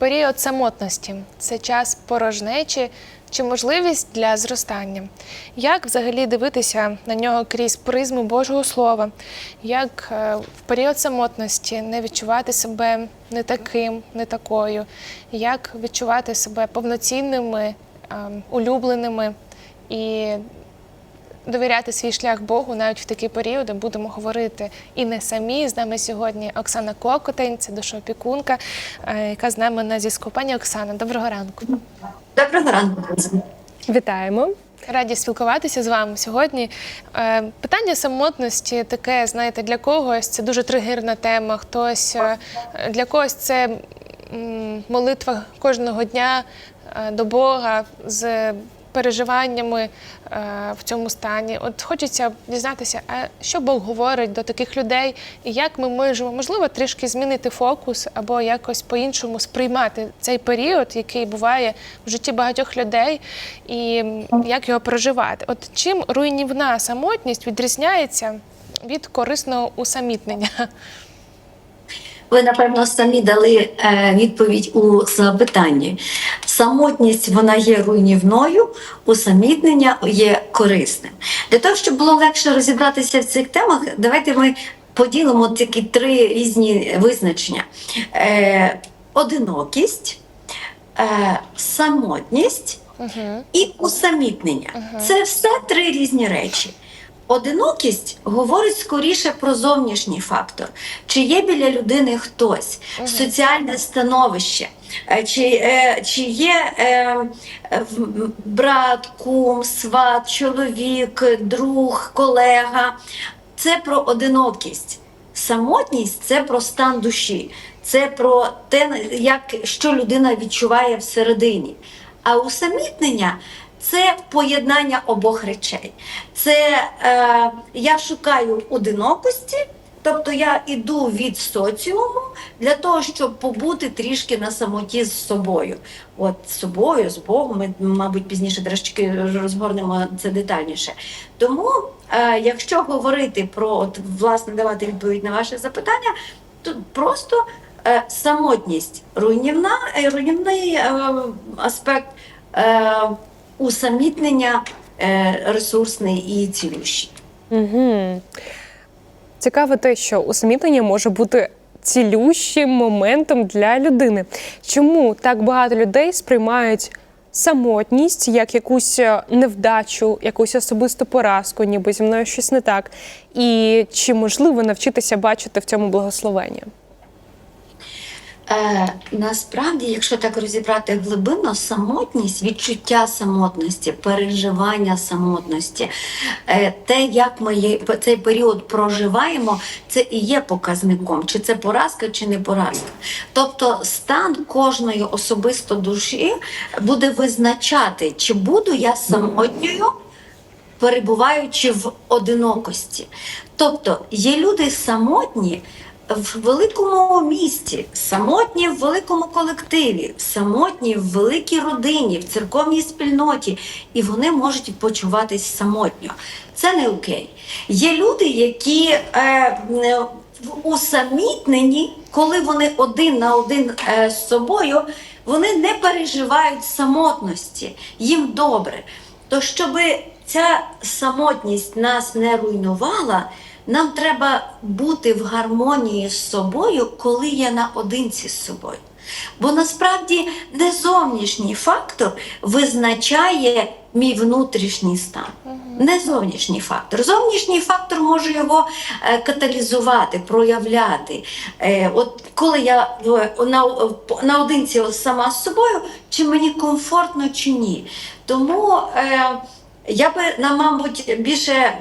Період самотності це час порожнечі чи можливість для зростання. Як взагалі дивитися на нього крізь призму Божого Слова? Як е, в період самотності не відчувати себе не таким, не такою? Як відчувати себе повноцінними, е, улюбленими і довіряти свій шлях Богу навіть в такі періоди будемо говорити і не самі. З нами сьогодні Оксана Кокотень, це душоопікунка, е, яка з нами на зв'язку. Пані Оксана, доброго ранку. Доброго ранку. Вітаємо. Раді спілкуватися з вами сьогодні. Е, Питання самотності таке, знаєте, для когось це дуже тригерна тема. Хтось е, для когось це молитва кожного дня до Бога з переживаннями е, в цьому стані. От хочеться дізнатися, а що Бог говорить до таких людей, і як ми можемо, можливо, трішки змінити фокус або якось по-іншому сприймати цей період, який буває в житті багатьох людей, і як його проживати. От чим руйнівна самотність відрізняється від корисного усамітнення? Ви, напевно, самі дали е, відповідь у запитанні. Самотність вона є руйнівною, усамітнення є корисним. Для того, щоб було легше розібратися в цих темах, давайте ми поділимо такі три різні визначення: е, одинокість, е, самотність і усамітнення. Це все три різні речі. Одинокість говорить скоріше про зовнішній фактор, чи є біля людини хтось, соціальне становище, е, чи, е, чи є е, брат, кум, сват, чоловік, друг, колега. Це про одинокість. Самотність це про стан душі, це про те, як, що людина відчуває всередині. А усамітнення це поєднання обох речей. Це е, я шукаю одинокості, тобто я іду від соціуму для того, щоб побути трішки на самоті з собою. От з собою, з Богом, ми, мабуть, пізніше трошки розгорнемо це детальніше. Тому, е, якщо говорити про от, власне давати відповідь на ваше запитання, то просто е, самотність руйнівна, е, руйнівний е, аспект е, усамітнення е, ресурсний і цілющий. Угу. Цікаво те, що усамітнення може бути цілющим моментом для людини. Чому так багато людей сприймають самотність як якусь е, невдачу, якусь особисту поразку, ніби зі мною щось не так? І чи можливо навчитися бачити в цьому благословення? Е, насправді, якщо так розібрати глибинно, самотність, відчуття самотності, переживання самотності, е, те, як ми цей період проживаємо, це і є показником, чи це поразка, чи не поразка. Тобто стан кожної особисто душі буде визначати, чи буду я самотньою. перебуваючи в одинокості. Тобто є люди самотні в великому місті, самотні в великому колективі, самотні в великій родині, в церковній спільноті, і вони можуть почуватись самотньо. Це не окей. Є люди, які е, е, усамітнені, коли вони один на один е, з собою, вони не переживають самотності, їм добре. То щоб ця самотність нас не руйнувала, нам треба бути в гармонії з собою, коли я наодинці з собою. Бо насправді не зовнішній фактор визначає мій внутрішній стан. Не зовнішній фактор. Зовнішній фактор може його е, каталізувати, проявляти. Е, от коли я в- наодинці сама з собою, чи мені комфортно, чи ні. Тому е, я би, на, мабуть, більше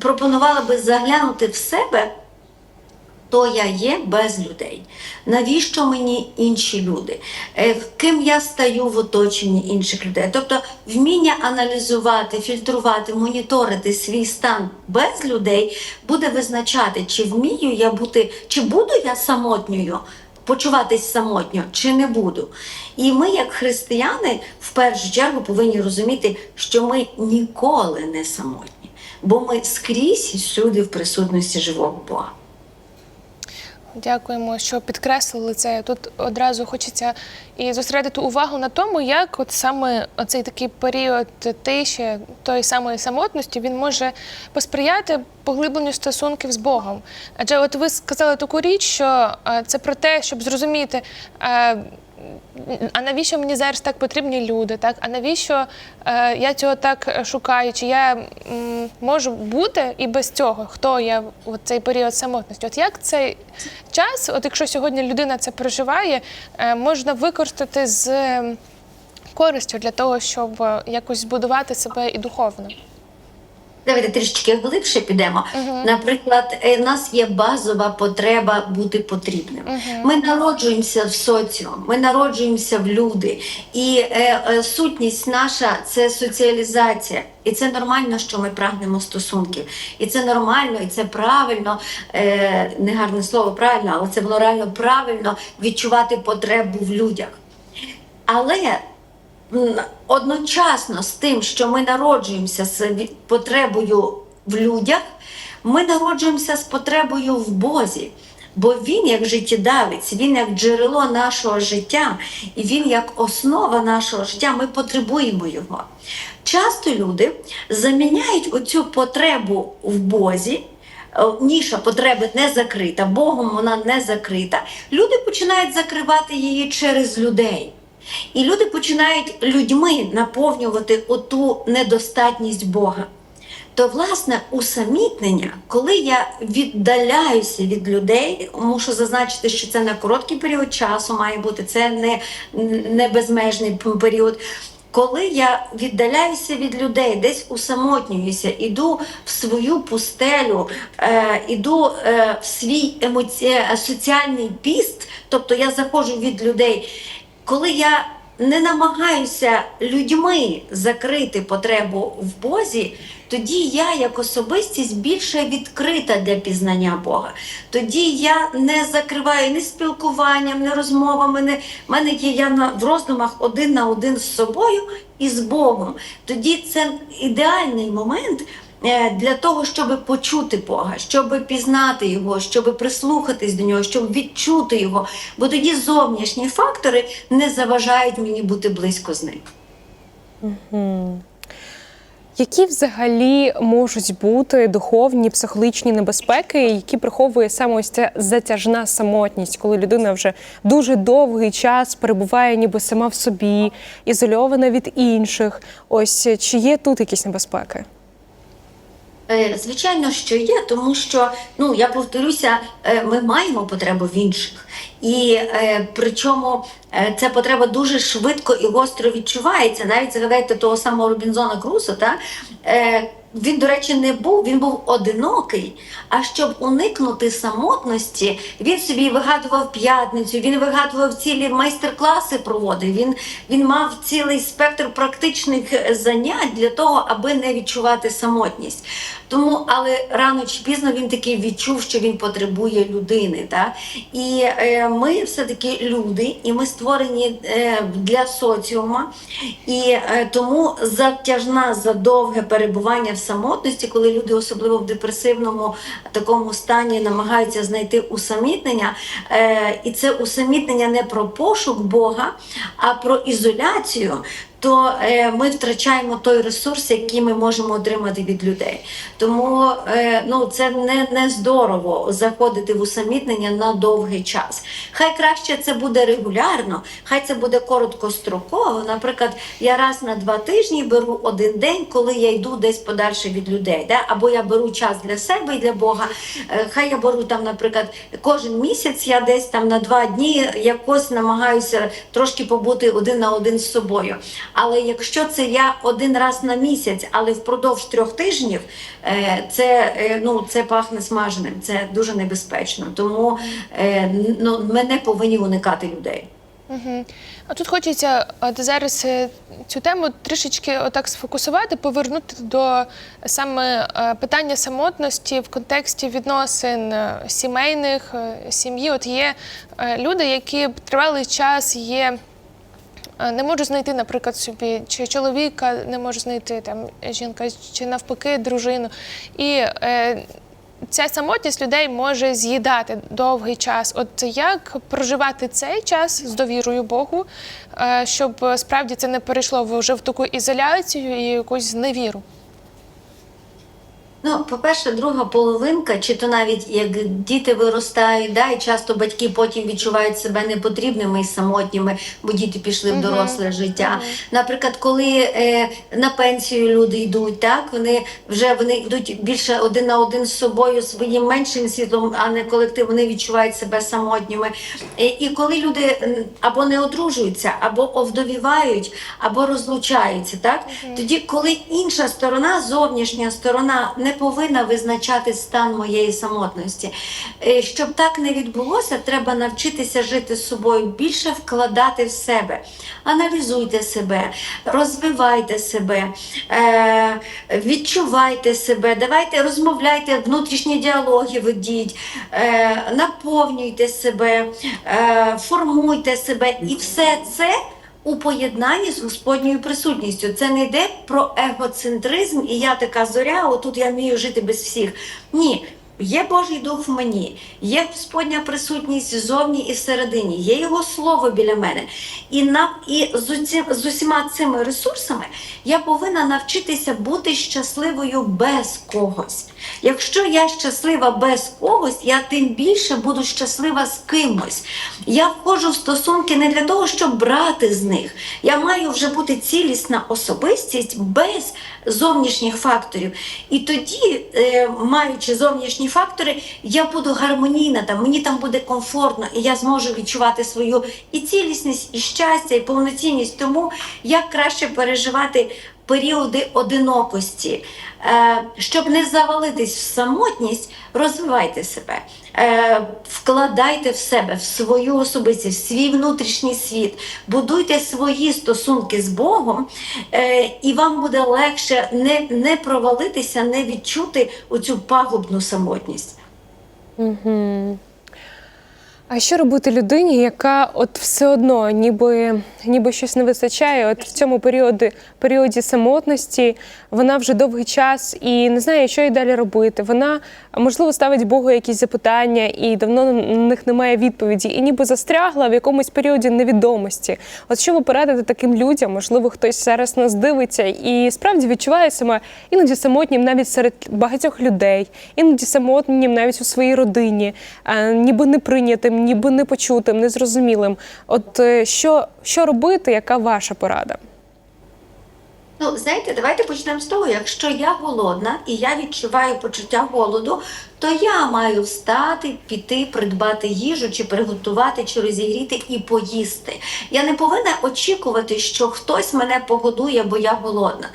пропонувала би заглянути в себе, хто я є без людей. Навіщо мені інші люди? Е, Ким я стаю в оточенні інших людей? Тобто вміння аналізувати, фільтрувати, моніторити свій стан без людей буде визначати, чи вмію я бути, чи буду я самотньою. Почуватись самотньо чи не буду. І ми, як християни, в першу чергу повинні розуміти, що ми ніколи не самотні, бо ми скрізь всюди в присутності живого Бога. Дякуємо, що підкреслили це. Тут одразу хочеться і зосередити увагу на тому, як от саме оцей такий період тиші, тої самої самотності, він може посприяти поглибленню стосунків з Богом. Адже от ви сказали таку річ, що е, це про те, щоб зрозуміти. Е, а навіщо мені зараз так потрібні люди? Так? А навіщо е, я цього так шукаю? Чи я м, можу бути і без цього? Хто я в цей період самотності? От як цей час, от якщо сьогодні людина це переживає, е, можна використати з е, користю для того, щоб е, якось збудувати себе і духовно? Давайте трішечки глибше підемо. Наприклад, е, в нас є базова потреба бути потрібним. Ми народжуємося в соціум, ми народжуємося в люди, і е, е, сутність наша це соціалізація. І це нормально, що ми прагнемо стосунків. І це нормально, і це правильно, е, не гарне слово правильно, але це було реально правильно відчувати потребу в людях. Але одночасно з тим, що ми народжуємося з потребою в людях, ми народжуємося з потребою в Бозі. Бо він як життєдавець, він як джерело нашого життя, і він як основа нашого життя, ми потребуємо його. Часто люди заміняють оцю потребу в Бозі. е, Ніша потреби не закрита, Богом вона не закрита. Люди починають закривати її через людей. І люди починають людьми наповнювати оту недостатність Бога. То, власне, усамітнення, коли я віддаляюся від людей, мушу зазначити, що це на короткий період часу має бути, це не, не безмежний період. Коли я віддаляюся від людей, десь усамотнююся, іду в свою пустелю, е, іду е, в свій емоці... е, соціальний піст, тобто я заходжу від людей, коли я не намагаюся людьми закрити потребу в Бозі, тоді я як особистість більше відкрита для пізнання Бога. Тоді я не закриваю ні спілкуванням, ні розмовами. Не... Мене є я на в роздумах один на один з собою і з Богом. Тоді це ідеальний момент. Е, Для того, щоб почути Бога, щоб пізнати його, щоб прислухатись до нього, щоб відчути його, бо тоді зовнішні фактори не заважають мені бути близько з ним. Які взагалі можуть бути духовні психологічні небезпеки, які приховує саме ось ця затяжна самотність, коли людина вже дуже довгий час перебуває ніби сама в собі, ізольована від інших? Ось чи є тут якісь небезпеки? Е, Звичайно, що є, тому що ну я повторюся, е, ми маємо потребу в інших, і е, причому ця потреба дуже швидко і гостро відчувається. Навіть згадайте того самого Робінзона Крусо, та він, до речі, не був, він був одинокий. А щоб уникнути самотності, він собі вигадував п'ятницю, він вигадував цілі майстер-класи, проводив. Він, він мав цілий спектр практичних занять для того, аби не відчувати самотність. Тому, але рано чи пізно він таки відчув, що він потребує людини. Та? І е, ми все-таки люди, і ми створені е, для соціума. І е, тому затяжна, задовге перебування в самотності, коли люди, особливо в депресивному такому стані, намагаються знайти усамітнення. Е, і це усамітнення не про пошук Бога, а про ізоляцію то е, ми втрачаємо той ресурс, який ми можемо отримати від людей. Тому е, ну, це не, не здорово заходити в усамітнення на довгий час. Хай краще це буде регулярно, хай це буде короткостроково. Наприклад, я раз на два тижні беру один день, коли я йду десь подальше від людей. Да? Або я беру час для себе і для Бога. Е, Хай я беру там, наприклад, кожен місяць я десь там на два дні якось намагаюся трошки побути один на один з собою. Але якщо це я один раз на місяць, але впродовж трьох тижнів, е, це, е, ну, це пахне смаженим, це дуже небезпечно. Тому е, ну, ми повинні уникати людей. Угу. А тут хочеться от зараз цю тему трішечки отак сфокусувати, повернути до саме питання самотності в контексті відносин сімейних, сім'ї. От є люди, які тривалий час є. Е, Не можу знайти, наприклад, собі чи чоловіка, не можу знайти там жінка, чи навпаки дружину. І е, ця самотність людей може з'їдати довгий час. От як проживати цей час з довірою Богу, е, щоб справді це не перейшло вже в таку ізоляцію і якусь зневіру? Ну, по-перше, друга половинка, чи то навіть як діти виростають, да, і часто батьки потім відчувають себе непотрібними і самотніми, бо діти пішли в доросле життя. Наприклад, коли е, на пенсію люди йдуть, так вони вже вони йдуть більше один на один з собою, своїм меншим світлом, а не колектив, вони відчувають себе самотніми. Е, і коли люди або не одружуються, або овдовівають, або розлучаються, так тоді, коли інша сторона, зовнішня сторона, не повинна визначати стан моєї самотності. Е, Щоб так не відбулося, треба навчитися жити з собою, більше вкладати в себе. Аналізуйте себе, розвивайте себе, е, відчувайте себе, давайте розмовляйте, внутрішні діалоги ведіть, е, наповнюйте себе, формуйте себе і все це у поєднанні з Господньою присутністю. Це не йде про егоцентризм, і я така зоря, отут я вмію жити без всіх. Ні. Є Божий дух в мені, є Господня присутність ззовні і всередині, є Його слово біля мене. І на і з усіма цими ресурсами я повинна навчитися бути щасливою без когось. Якщо я щаслива без когось, я тим більше буду щаслива з кимось. Я входжу в стосунки не для того, щоб брати з них. Я маю вже бути цілісна особистість без зовнішніх факторів. І тоді, е, маючи зовнішні фактори, я буду гармонійна, там, мені там буде комфортно, і я зможу відчувати свою і цілісність, і щастя, і повноцінність. Тому як краще переживати періоди одинокості. Е, щоб не завалитись в самотність, розвивайте себе, е, вкладайте в себе, в свою особистість, в свій внутрішній світ, будуйте свої стосунки з Богом, е, і вам буде легше не, не провалитися, не відчути оцю пагубну самотність. А що робити людині, яка от все одно ніби, ніби щось не вистачає? От в цьому періоді, періоді самотності вона вже довгий час і не знає, що їй далі робити. Вона можливо ставить Богу якісь запитання, і давно на них немає відповіді, і ніби застрягла в якомусь періоді невідомості. От що ви порадите таким людям? Можливо, хтось зараз нас дивиться і справді відчуває себе іноді самотнім навіть серед багатьох людей, іноді самотнім навіть у своїй родині, ніби не прийнятим, ніби непочутим, незрозумілим. От е, що, що робити, яка ваша порада? Ну, знаєте, давайте почнемо з того, якщо я голодна і я відчуваю почуття голоду, то я маю встати, піти, придбати їжу, чи приготувати, чи розігріти і поїсти. Я не повинна очікувати, що хтось мене погодує, бо я голодна.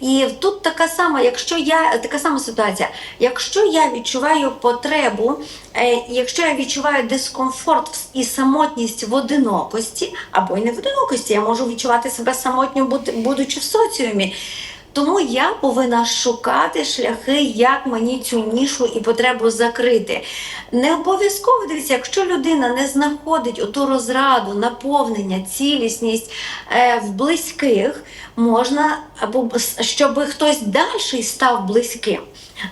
І тут така сама, якщо я така сама ситуація, якщо я відчуваю потребу, е, якщо я відчуваю дискомфорт і самотність в одинокості, або й не в одинокості, я можу відчувати себе самотньо, будучи в соціумі. Тому я повинна шукати шляхи, як мені цю нішу і потребу закрити. Не обов'язково дивіться, якщо людина не знаходить оту розраду, наповнення, цілісність е, в близьких, можна або щоб хтось далі став близьким.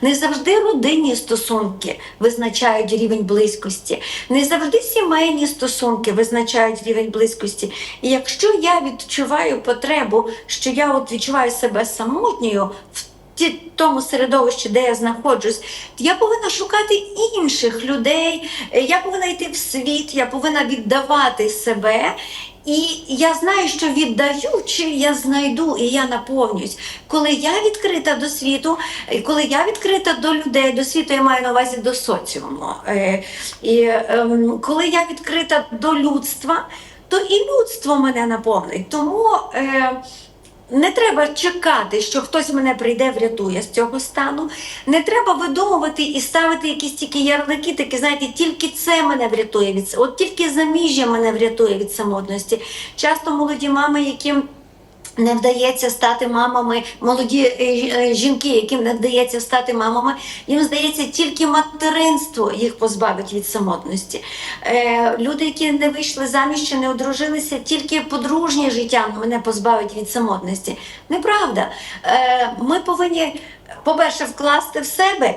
Не завжди родинні стосунки визначають рівень близькості, не завжди сімейні стосунки визначають рівень близькості. І якщо я відчуваю потребу, що я от відчуваю себе самотньою в тому середовищі, де я знаходжусь, я повинна шукати інших людей, я повинна йти в світ, я повинна віддавати себе. І я знаю, що віддаючи, я знайду і я наповнююсь. Коли я відкрита до світу, коли я відкрита до людей, до світу я маю на увазі до соціуму. Е, І ем, коли я відкрита до людства, то і людство мене наповнить. Тому е, не треба чекати, що хтось мене прийде, врятує з цього стану. Не треба видумувати і ставити якісь тільки ярлики, такі, знаєте, тільки це мене врятує від от тільки заміжжя мене врятує від самотності. Часто молоді мами, яким не вдається стати мамами, молоді е, е, жінки, яким не вдається стати мамами, їм здається, тільки материнство їх позбавить від самотності. Е, люди, які не вийшли заміж чи не одружилися, тільки подружнє життя мене позбавить від самотності. Неправда. Ми повинні, по-перше, вкласти в себе.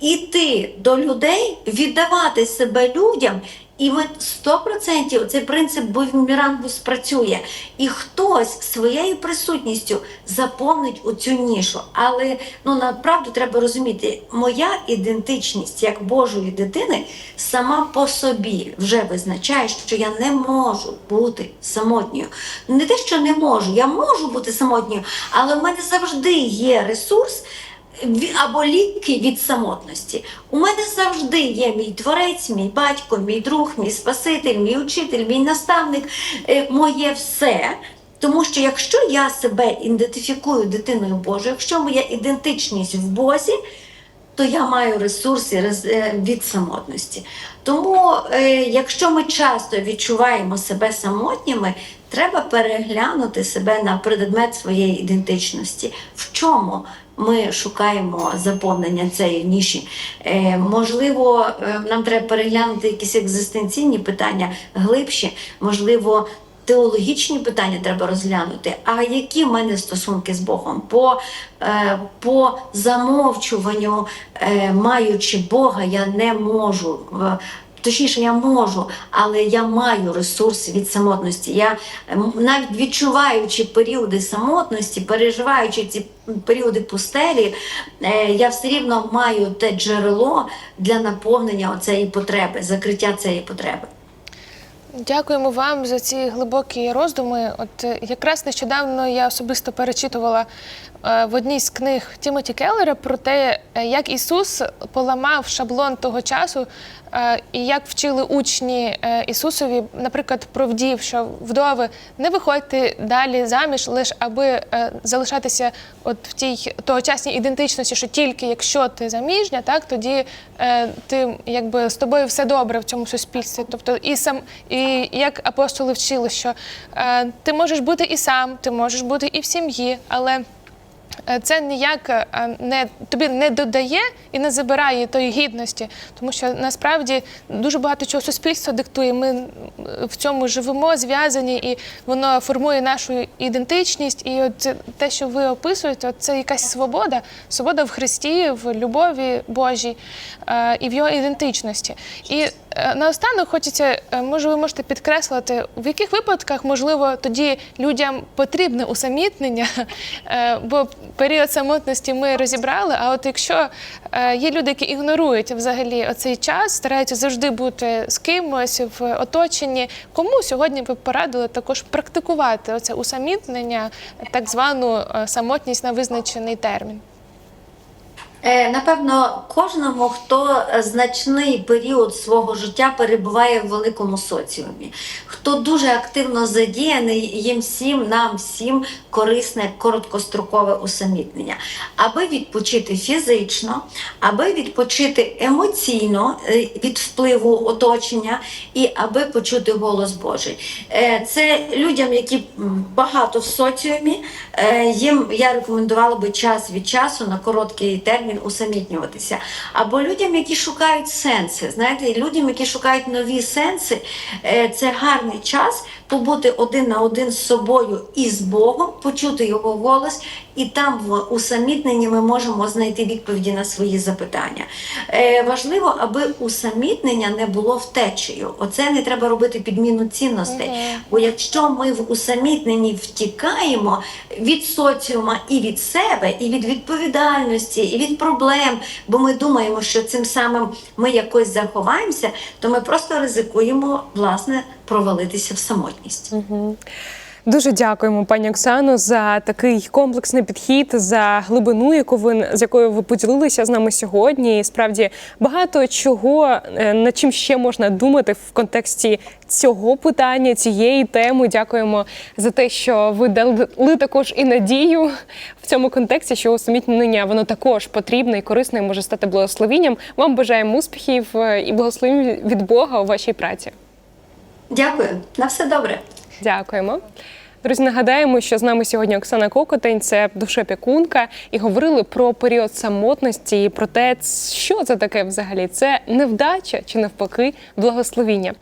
Іти до людей, віддавати себе людям. І ми 100% цей принцип бумерангу спрацює. І хтось своєю присутністю заповнить у цю нішу. Але ну направду треба розуміти, моя ідентичність як Божої дитини сама по собі вже визначає, що я не можу бути самотньою. Не те, що не можу, я можу бути самотньою, але в мене завжди є ресурс або ліки від самотності. У мене завжди є мій творець, мій батько, мій друг, мій спаситель, мій учитель, мій наставник, е, моє все. Тому що якщо я себе ідентифікую дитиною Божою, якщо моя ідентичність в Бозі, то я маю ресурси е, від самотності. Тому, е, якщо ми часто відчуваємо себе самотніми, треба переглянути себе на предмет своєї ідентичності. В чому ми шукаємо заповнення цієї ніші? Е, можливо, е, нам треба переглянути якісь екзистенційні питання глибші, можливо. Теологічні питання треба розглянути. А які в мене стосунки з Богом? По, е, по замовчуванню, е, маючи Бога, я не можу. Точніше, я можу, але я маю ресурси від самотності. Я навіть відчуваючи періоди самотності, переживаючи ці періоди пустелі, е, я все рівно маю те джерело для наповнення цієї потреби, закриття цієї потреби. Дякуємо вам за ці глибокі роздуми. От е, якраз нещодавно я особисто перечитувала е, в одній з книг Тімоті Келлера про те, як Ісус поламав шаблон того часу, е, і як вчили учні е, Ісусові, наприклад, про вдів, що вдови не виходьте далі заміж, лише аби е, залишатися от в тій тогочасній ідентичності, що тільки якщо ти заміжня, так тоді е, ти якби з тобою все добре в цьому суспільстві. Тобто, і сам і як апостоли вчили, що е, ти можеш бути і сам, ти можеш бути і в сім'ї, але е, це ніяк е, не тобі не додає і не забирає тої гідності, тому що насправді дуже багато чого суспільство диктує. Ми е, в цьому живемо, зв'язані, і воно формує нашу ідентичність. І от те, що ви описуєте, от це якась свобода, свобода в Христі, в любові Божій е, і в його ідентичності. І е, наостанок хочеться, е, може, ви можете підкреслити, в яких випадках можливо тоді людям потрібне усамітнення, Е, бо період самотності ми розібрали. А от якщо е, є люди, які ігнорують взагалі оцей час, стараються завжди бути з кимось в оточенні, кому сьогодні ви порадили також практикувати оце усамітнення, так звану самотність на визначений термін? Е, Напевно, кожному, хто значний період свого життя перебуває в великому соціумі, хто дуже активно задіяний, їм всім, нам всім корисне короткострокове усамітнення, аби відпочити фізично, аби відпочити емоційно е, від впливу оточення і аби почути голос Божий. Е, Це людям, які багато в соціумі, їм я рекомендувала би час від часу на короткий термін усамітнюватися. Або людям, які шукають сенси. Знаєте, людям, які шукають нові сенси, е, це гарний час побути один на один з собою і з Богом, почути його голос, і там в усамітненні ми можемо знайти відповіді на свої запитання. Е, важливо, аби усамітнення не було втечею. Оце не треба робити підміну цінностей. Бо якщо ми в усамітненні втікаємо від соціума і від себе, і від відповідальності, і від проблем, бо ми думаємо, що цим самим ми якось заховаємося, то ми просто ризикуємо власне провалитися в самотність. Дуже дякуємо, пані Оксано, за такий комплексний підхід, за глибину, яку ви з якою ви поділилися з нами сьогодні. І справді багато чого е, над чим ще можна думати в контексті цього питання, цієї теми. Дякуємо за те, що ви дали також і надію в цьому контексті, що усамітнення воно також потрібне і корисне і може стати благословінням. Вам бажаємо успіхів е, і благословень від Бога у вашій праці. Дякую, на все добре. Дякуємо. Друзі, нагадаємо, що з нами сьогодні Оксана Кокотень, це душепікунка, і говорили про період самотності і про те, що це таке взагалі. Це невдача чи навпаки благословіння.